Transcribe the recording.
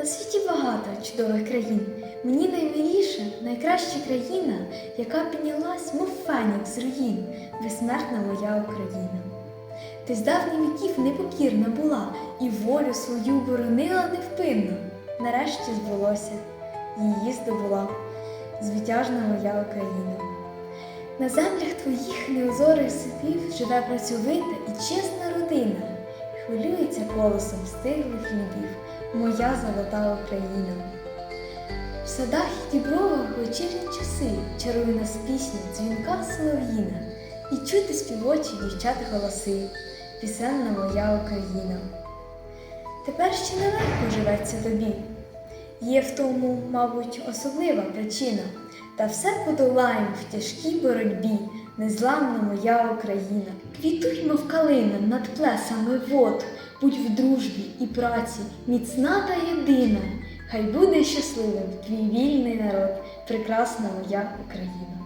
На світі багато чудових країн. Мені наймиліша, найкраща країна, яка піднялась, мов фенікс руїн, безсмертна моя Україна. Ти з давніх віків непокірна була і волю свою боронила невпинно. Нарешті збулося, її здобула звитяжна моя Україна. На землях твоїх неозорих сипів живе працьовита і чесна родина, хвилюється колосом стиглих хлібів, моя золота Україна. В садах і дібровах вечірні часи чарує нас пісня дзвінка солов'їна, і чути співочі дівчат голоси, пісенна моя Україна. Тепер ще нелегко живеться тобі. Є в тому, мабуть, особлива причина, та все подолаєм в тяжкій боротьбі, незламна моя Україна. Квітуй, мов калина над плесами вод, будь в дружбі і праці, міцна та єдина. Хай буде щасливим твій вільний народ, прекрасна моя Україна.